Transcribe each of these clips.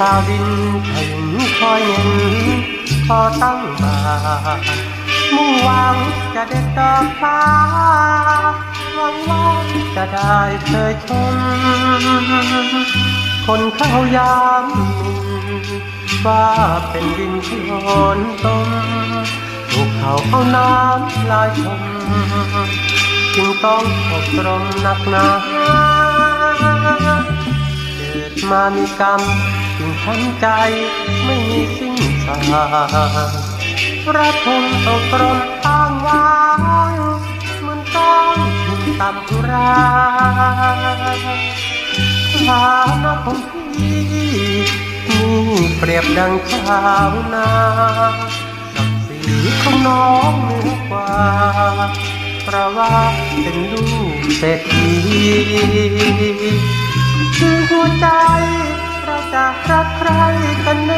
เป็นชาวดินถึงคอยเห็นพอตั้งบามุ่งหวังจะเด็ดดอกฟ้าหวังว่าจะได้เคยชมคนเข้ายามว่าเป็นดินที่โหนต้มถูกเขาเอาน้ำลายชมจึงต้องอบรมหนักหนาเกิดมามีกรรม ทั้งใจไม่มีสิ้นสายระทมอบรมอ้างวางมันต้องถูกตำราฐานะของพี่นี่เปรียบดังชาวนาศักดิ์ศรีของน้องเหนือกว่าเพราะว่าเป็นลูกเศรษฐีคือหัวใจ เราจะรักใครกันแน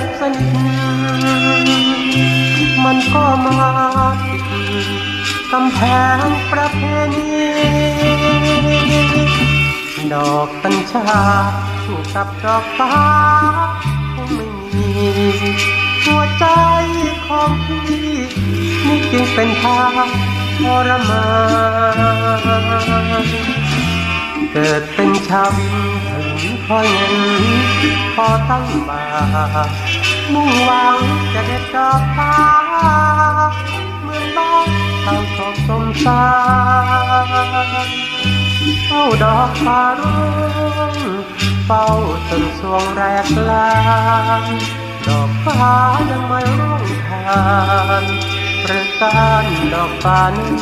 บสนิทมันก็มาติดกำแพงประเพณีดอกกัญชาสู้กับดอกฟ้าคงไม่มีหัวใจของพี่นี่จึงเป็นทางทรมาน เกิดเป็นชาวบินถึงคอยเงินพอตั้งบามุ่งหวังจะเด็ดดอกฟ้าเหมือนบ้านทางสอบสมสารเฝ้าดอกฟ้ารุ่งเฝ้าจนสวงแรกลานดอกฟ้ายังไม่ร่วงทานหรือการดอกฟ้านั้น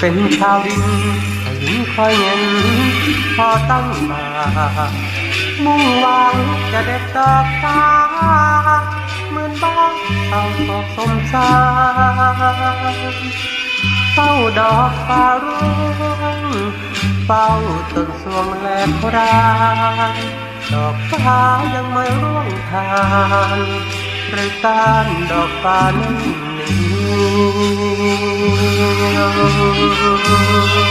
เป็นชาวดินถึงคอยเงินพอตั้งมา มุ่งหวังจะเด็ดดอกฟ้าเหมือนบ้านเอาสอบสมสารเฝ้าดอกฟ้ารุ่งเฝ้าต้นสวงแหลกรานดอกฟ้ายังไม่ร่วงทานหรือการดอกฟ้านั้นห นี